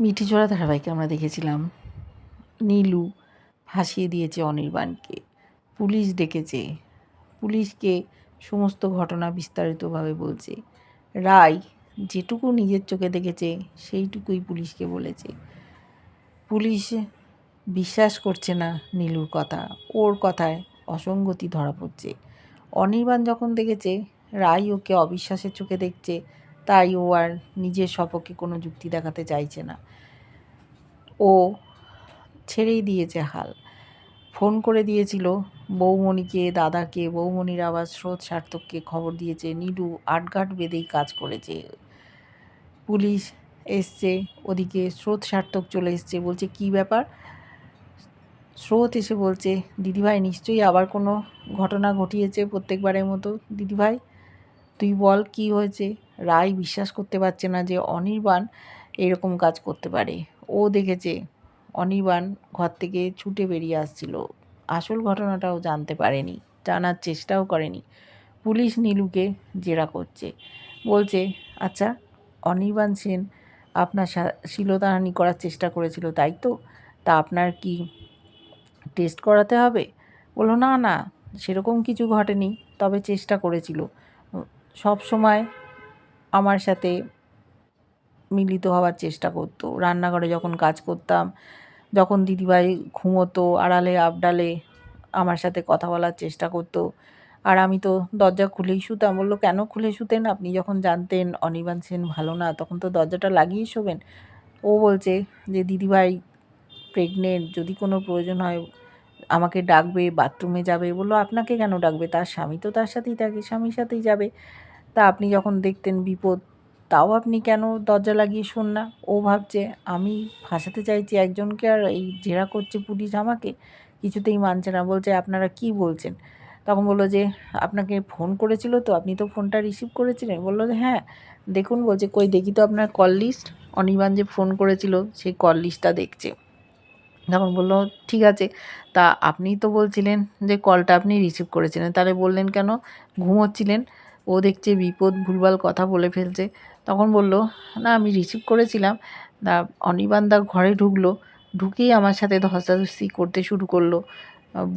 মিঠিঝোড়া ধারাবাহিকে আমরা দেখেছিলাম। নীলু ফাঁসিয়ে দিয়েছে অনির্বাণকে পুলিশ ডেকেছে। পুলিশকে সমস্ত ঘটনা বিস্তারিতভাবে বলছে। রায় যেটুকু নিজের চোখে দেখেছে, সেইটুকুই পুলিশকে বলেছে। পুলিশ বিশ্বাস করছে না নীলুর কথা। ওর কথায় অসঙ্গতি ধরা পড়ছে। অনির্বাণ যখন দেখেছে, রায় ওকে অবিশ্বাসের চোখে দেখছে তাই ও আর নিজের সপক্ষে কোনো যুক্তি দেখাতে চাইছে না। ও ছেড়েই দিয়েছে হাল। ফোন করে দিয়েছিল বৌমণিকে, দাদাকে। বৌমণির আবার স্রোত সার্থককে খবর দিয়েছে, নীলু আটঘাট বেঁধেই কাজ করেছে। পুলিশ এসছে, ওদিকে স্রোত সার্থক চলে এসছে, বলছে, কি ব্যাপার? স্রোত এসে বলছে, দিদিভাই, নিশ্চয়ই আবার কোনো ঘটনা ঘটিয়েছে প্রত্যেকবারের মতো, দিদিভাই? তুই বল কি হয়েছে? রায় বিশ্বাস করতে পারছে না যে অনির্বাণ এরকম কাজ করতে পারে। ও দেখেছে অনির্বাণ ঘর থেকে ছুটে বেরিয়ে আসছিল। আসল ঘটনাটাও জানতে পারেনি, জানার চেষ্টাও করেনি। পুলিশ নীলুকে জেরা করছে। বলছে আচ্ছা অনির্বাণ সেন আপনার শিলতাহানি করার চেষ্টা করেছিল, তাই তো? তা আপনার কি টেস্ট করাতে হবে? বলল, না না, সেরকম কিছু ঘটেনি, তবে চেষ্টা করেছিল। সব সময় আমার সাথে মিলিত হওয়ার চেষ্টা করতো। রান্নাঘরে যখন কাজ করতাম, যখন দিদিভাই ঘুমোতো, আড়ালে, আবডালে আমার সাথে কথা বলার চেষ্টা করতো। আর আমি তো দরজা খুলেই শুতাম। বলল, কেন খুলে শুতেন? আপনি যখন জানতেন অনির্বাণ সেন ভালো না, তখন তো দরজাটা লাগিয়ে শোবেন। ও বলছে যে, দিদিভাই প্রেগনেন্ট যদি কোনো প্রয়োজন হয় আমাকে ডাকবে, বাথরুমে যাবে। বলল, আপনাকে কেন ডাকবে? তার স্বামী তো তার সাথেই থাকে, স্বামীর সাথেই যাবে। তা আপনি যখন দেখতেন বিপদ, তাও আপনি কেন দরজা লাগিয়ে শোন না? ও ভাবছে, আমি ফাঁসাতে চাইছি একজনকে আর এই জেরা করছে পুলিশ আমাকে, কিছুতেই মানছে না। বলছে, আপনারা কি বলছেন? তখন বলল যে, আপনাকে ফোন করেছিল তো, আপনি তো ফোনটা রিসিভ করেছিলেন। বলল যে হ্যাঁ দেখুন। বলছে, কই, দেখি তো আপনার কল লিস্ট। অনির্বাণ যে ফোন করেছিল, সেই কল লিস্টটা দেখছে। তখন বলল, ঠিক আছে, তা আপনিই তো বলছিলেন যে কলটা আপনি রিসিভ করেছিলেন। তাহলে বললেন কেন? ঘুমোচ্ছিলেন। ও দেখছে বিপদ, ভুলভাল কথা বলে ফেলছে। তখন বলল, না, আমি রিসিভ করেছিলাম। তা অনির্বাণদা ঘরে ঢুকলো। ঢুকেই আমার সাথে ধস্তাধস্তি করতে শুরু করল।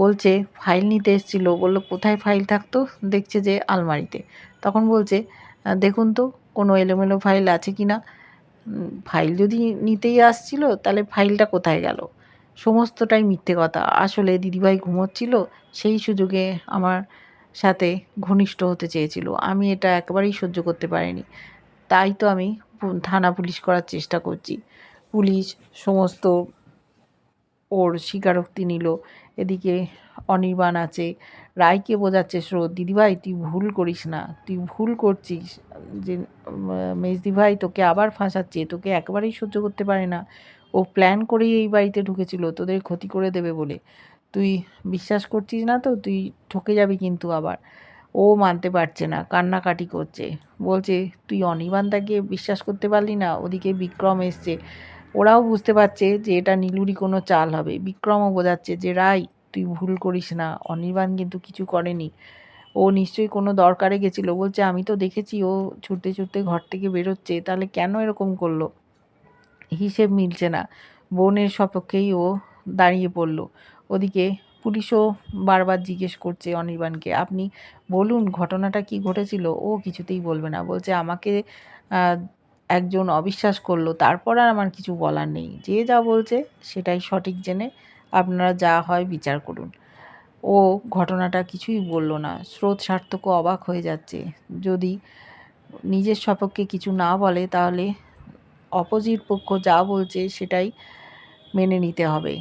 বলছে, ফাইল নিতে এসেছিল। বলল, কোথায় ফাইল থাকতো? দেখছে যে আলমারিতে। তখন বলছে দেখুন তো, কোনো এলোমেলো ফাইল আছে কি না? ফাইল যদি নিতেই আসছিল, তাহলে ফাইলটা কোথায় গেল? সমস্তটাই মিথ্যে কথা। আসলে দিদিভাই ঘুমোচ্ছিল, সেই সুযোগে আমার সাথে ঘনিষ্ঠ হতে চেয়েছিল। আমি এটা একেবারেই সহ্য করতে পারিনি। তাই তো আমি থানা পুলিশ করার চেষ্টা করছি। পুলিশ সমস্ত ওর স্বীকারোক্তি নিল। এদিকে অনির্বাণ আছে, রায়কে বোঝাচ্ছে স্রোত দিদিভাই, তুই ভুল করিস না। তুই ভুল করছিস যে মেজদি ভাই তোকে আবার ফাঁসাচ্ছে, তোকে একেবারেই সহ্য করতে পারে না। ও প্ল্যান করেই এই বাড়িতে ঢুকেছিল, তোদের ক্ষতি করে দেবে বলে। তুই বিশ্বাস করছিস না তো, তুই ঠকে যাবি কিন্তু আবার। ও মানতে পারছে না, কান্নাকাটি করছে। বলছে, তুই অনির্বাণদাকে বিশ্বাস করতে পারলি না? ওদিকে বিক্রম এসছে। ওরাও বুঝতে পারছে যে এটা নীলুরই কোনো চাল হবে। বিক্রমও বোঝাচ্ছে যে, রাই, তুই ভুল করিস না। অনির্বাণ কিন্তু কিছু করেনি। ও নিশ্চয়ই কোনো দরকারে গেছিল। বলছে, আমি তো দেখেছি ও ছুটতে ছুটতে ঘর থেকে বেরোচ্ছে, তাহলে কেন এরকম করল? হিসেব মিলছে না। বোনের সপক্ষেই ও দাঁড়িয়ে পড়ল। ওদিকে পুলিশও বারবার জিজ্ঞেস করছে অনির্বাণকে, আপনি বলুন ঘটনাটা কি ঘটেছিল? ও কিছুতেই বলবে না। বলছে, আমাকে একজন অবিশ্বাস করল, তারপর আর আমার কিছু বলার নেই। যে যা বলছে সেটাই সঠিক জেনে আপনারা যা হয় বিচার করুন। ও ঘটনাটা কিছুই বলল না। স্রোত সার্থকও অবাক হয়ে যাচ্ছে। যদি নিজের সপক্ষে কিছু না বলে, তাহলে অপোজিট পক্ষ যা বলছে সেটাই মেনে নিতে হবে।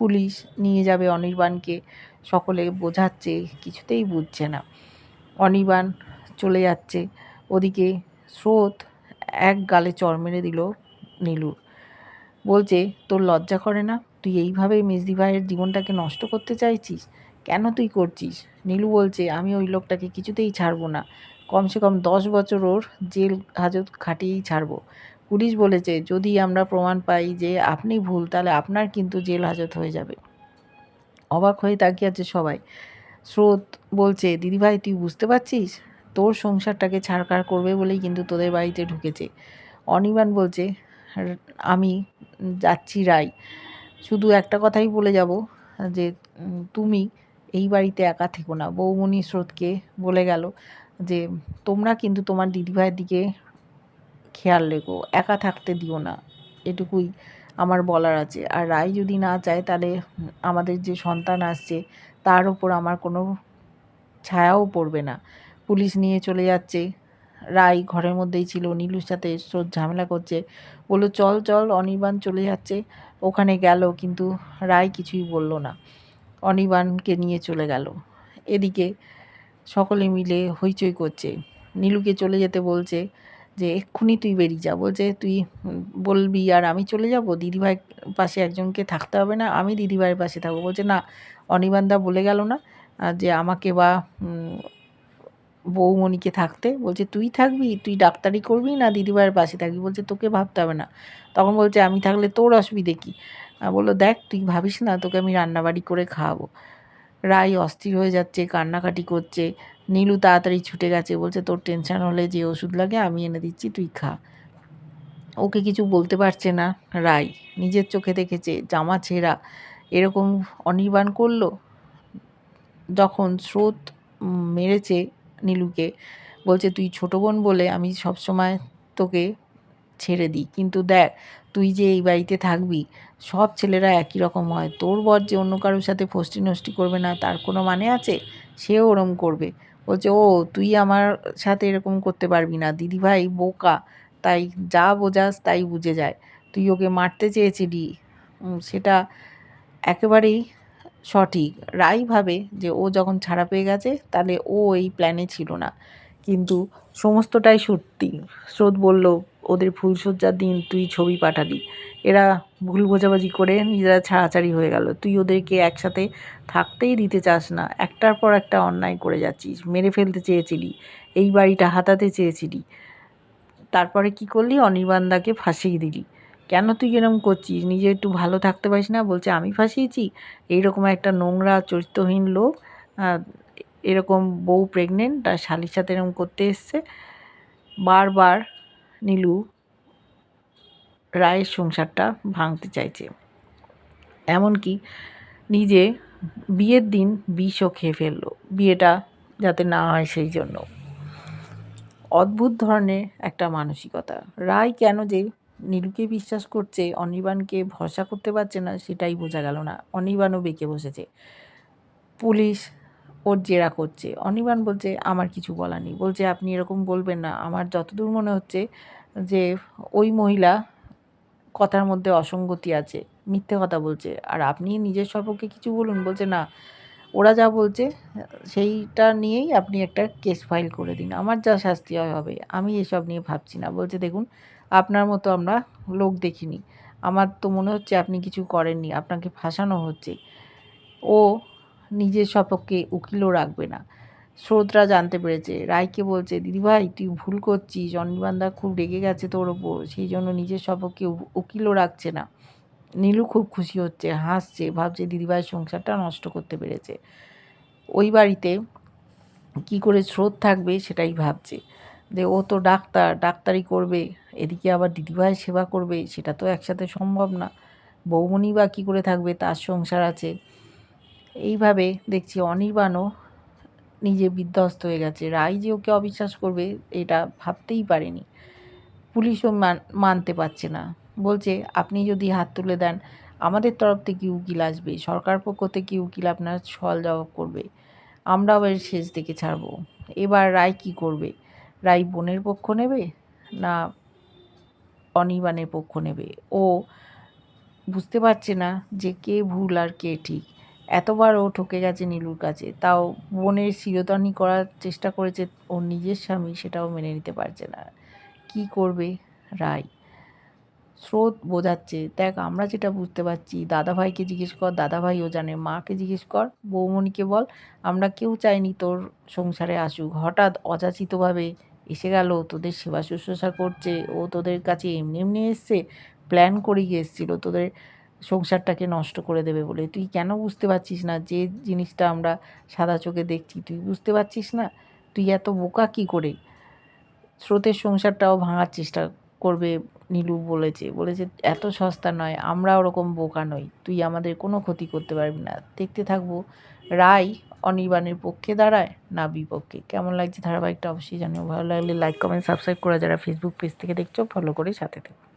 পুলিশ নিয়ে যাবে অনির্বাণকে। সকলে বোঝাচ্ছে, কিছুতেই বুঝছে না। অনির্বাণ চলে যাচ্ছে। ওদিকে স্রোত এক গালে চর মেরে দিল নীলুর। বলছে, তোর লজ্জা করে না? তুই এইভাবে মেজদি ভাইয়ের জীবনটাকে নষ্ট করতে চাইছিস? কেন তুই করছিস? নীলু বলছে, আমি ওই লোকটাকে কিছুতেই ছাড়বো না। কমসে কম দশ বছর ওর জেল হাজত খাটিয়েই ছাড়বো। পুলিশ বলেছে, যদি আমরা প্রমাণ পাই যে আপনি ভুল, তাহলে আপনার কিন্তু জেল হাজত হয়ে যাবে। অবাক হয়ে তাকিয়ে আছে সবাই। স্রোত বলছে, দিদিভাই, তুই বুঝতে পারছিস? তোর সংসারটাকে ছাড়কার করবে বলেই কিন্তু তোদের বাড়িতে ঢুকেছে। অনির্বাণ বলছে, আমি যাচ্ছি রাই শুধু একটা কথাই বলে যাব, যে তুমি এই বাড়িতে একা থেকো না। বৌমণি স্রোতকে বলে গেল যে, তোমরা কিন্তু তোমার দিদিভাইয়ের দিকে খেয়াল রেখো, একা থাকতে দিও না। এটুকুই আমার বলার আছে। আর রায় যদি না চায়, তাহলে আমাদের যে সন্তান আসছে, তার উপর আমার কোনো ছায়াও পড়বে না। পুলিশ নিয়ে চলে যাচ্ছে। রায় ঘরের মধ্যেই ছিল, নীলুর সাথে স্রোত ঝামেলা করছে। বলল, চল চল, অনির্বাণ চলে যাচ্ছে। ওখানে গেল, কিন্তু রায় কিছুই বলল না। অনির্বাণকে নিয়ে চলে গেল। এদিকে সকলে মিলে হইচই করছে। নীলুকে চলে যেতে বলছে যে এক্ষুনি তুই বেরিয়ে যা বলছে তুই বলবি আর আমি চলে যাব, দিদিভাই পাশে একজনকে থাকতে হবে না, আমি দিদিভাইয়ের পাশে থাকব। বলছে, না, অনিবান্দা বলে গেল না যে আমাকে বা বৌমণিকে থাকতে। বলছে, তুই থাকবি, তুই ডাক্তারি করবি না দিদিভাইয়ের পাশে থাকবি? বলছে, তোকে ভাবতে হবে না। তখন বলছে, আমি থাকলে তোর অসুবিধে কী? বলল, দেখ, তুই ভাবিস না, তোকে আমি রান্নাবাড়ি করে খাওয়াবো। রাই অস্থির হয়ে যাচ্ছে, কান্নাকাটি করছে। নীলু তাড়াতাড়ি ছুটে গেছে, বলছে, তোর টেনশন হলে যে ওষুধ লাগে, আমি এনে দিচ্ছি, তুই খা। ওকে কিছু বলতে পারছে না রাই নিজের চোখে দেখেছে, জামা ছেঁড়া। এরকম অনির্বাণ করল? যখন স্রোত মেরেছে নীলুকে, বলছে, তুই ছোটো বোন বলে আমি সবসময় তোকে ছেড়ে দিই। কিন্তু দেখ, তুই যে এই বাড়িতে থাকবি, সব ছেলেরা একই রকম হয়। তোর বর যে অন্য কারোর সাথে ফষ্টি নষ্টি করবে না, তার কোনো মানে আছে? সেও ওরম করবে। বলছে, ও, তুই আমার সাথে এরকম করতে পারবি না। দিদিভাই বোকা। তাই যা বোঝাস তাই বুঝে যায়। তুই ওকে মারতে চেয়েছিলি? সেটা একেবারেই সঠিক। রাই ভাবে যে ও যখন ছাড়া পেয়ে গেছে, তাহলে ও এই প্ল্যানে ছিল না। কিন্তু সমস্তটাই সত্যি। স্রোত বলল ওদের ফুলসজ্জার দিন, তুই ছবি পাঠালি এরা ভুল বোঝাবুঝি করে নিজেরা ছাড়াছাড়ি হয়ে গেল। তুই ওদেরকে একসাথে থাকতেই দিতে চাস না। একটার পর একটা অন্যায় করে যাচ্ছিস। মেরে ফেলতে চেয়েছিলি। এই বাড়িটা হাতাতে চেয়েছিলি। তারপরে কি করলি? অনির্বাণদাকে ফাঁসিয়ে দিলি। কেন তুই এরকম করছিস? নিজে একটু ভালো থাকতে পারিস না? বলছে, আমি ফাঁসিয়েছি? এইরকম একটা নোংরা, চরিত্রহীন লোক এরকম বউ প্রেগনেন্ট তার শালির সাথে এরকম করতে এসছে। বারবার নীলু রায়ের সংসারটা ভাঙতে চাইছে। এমনকি নিজে বিয়ের দিন বিষও খেয়ে ফেলল, বিয়েটা যাতে না হয় সেই জন্য। অদ্ভুত ধরনের একটা মানসিকতা। রায় কেন যে নীলুকে বিশ্বাস করছে, অনির্বাণকে ভরসা করতে পারছে না, সেটাই বোঝা গেল না। অনির্বাণও বেঁকে বসেছে। পুলিশ ওর জেরা করছে। অনির্বাণ বলছে, আমার কিছু বলা নেই। বলছে, আপনি এরকম বলবেন না। আমার যতদূর মনে হচ্ছে যে ওই মহিলা কথার মধ্যে অসঙ্গতি আছে। মিথ্যে কথা বলছে। আর আপনি নিজের সপক্ষে কিছু বলুন। বলছে, না, ওরা যা বলছে, সেইটা নিয়েই আপনি একটা কেস ফাইল করে দিন। আমার যা শাস্তি হয় হবে। আমি এসব নিয়ে ভাবছি না। বলছে, দেখুন, আপনার মতো আমরা লোক দেখিনি। আমার তো মনে হচ্ছে আপনি কিছু করেননি। আপনাকে ফাঁসানো হচ্ছে। ও নিজের সপক্ষে উকিলও রাখবে না। স্রোতরা জানতে পেরেছে। রায়কে বলছে, দিদিভাই, তুই ভুল করছিস। অনির্বাণদা খুব রেগে গেছে তোর ওপর। সেই জন্য নিজের সপক্ষে উকিলও রাখছে না। নীলু খুব খুশি হচ্ছে, হাসছে, ভাবছে দিদিভাই সংসারটা নষ্ট করতে পেরেছে। ওই বাড়িতে কি করে স্রোত থাকবে সেটাই ভাবছে। যে ও তো ডাক্তার, ডাক্তারি করবে। এদিকে আবার দিদিভাই সেবা করবে, সেটা তো একসাথে সম্ভব না। বৌমণি বা কী করে থাকবে? তার সংসার আছে। এইভাবে দেখছি অনির্বাণও নিজে বিধ্বস্ত হয়ে গেছে। রাই যে ওকে অবিশ্বাস করবে, এটা ভাবতেই পারেনি। পুলিশও মান- মানতে পারছে না। বলছে, আপনি যদি হাত তুলে দেন, আমাদের তরফ থেকে উকিল আসবে। সরকার পক্ষ থেকে উকিল আপনার সওয়াল জবাব করবে। আমরাও এর শেষ দিকে ছাড়বো। এবার রায় কি করবে? রায় বোনের পক্ষ নেবে না অনির্বাণের পক্ষ নেবে? ও বুঝতে পারছে না যে কে ভুল আর কে ঠিক। এতবার ও ঠকে গেছে নীলুর কাছে, তাও বোনের শিরতানি করার চেষ্টা করেছে ওর নিজের স্বামী, সেটাও মেনে নিতে পারছে না। কি করবে রায়? স্রোত বোঝাচ্ছে, দেখ, আমরা যেটা বুঝতে পারছি, দাদাভাইকে জিজ্ঞেস কর দাদাভাইও জানে, মাকে জিজ্ঞেস কর বৌমণিকে বল, আমরা কেউ চাইনি তোর সংসারে আসুক। হঠাৎ অযাচিতভাবে এসে গেল, তোদের সেবা শুশ্রূষা করছে, ও তোদের কাছে এমনি এমনি এসছে প্ল্যান করে গিয়ে এসেছিল, তোদের সংসারটাকে নষ্ট করে দেবে বলে। তুই কেন বুঝতে পারছিস না যে জিনিসটা আমরা সাদা চোখে দেখছি? তুই বুঝতে পারছিস না? তুই এত বোকা কী করে? স্রোতের সংসারটাও ভাঙার চেষ্টা করবে নীলু বলেছে। বলেছে, এত সস্তা নয়, আমরা ওরকম বোকা নই। তুই আমাদের কোনো ক্ষতি করতে পারবি না। দেখতে থাকব। রায় অনির্বাণের পক্ষে দাঁড়ায় না বিপক্ষে? কেমন লাগছে ধারাবাহিকটা অবশ্যই জানিও। ভালো লাগলে লাইক কমেন্ট সাবস্ক্রাইব করা যারা ফেসবুক পেজ থেকে দেখছ ফলো করে সাথে থেকো।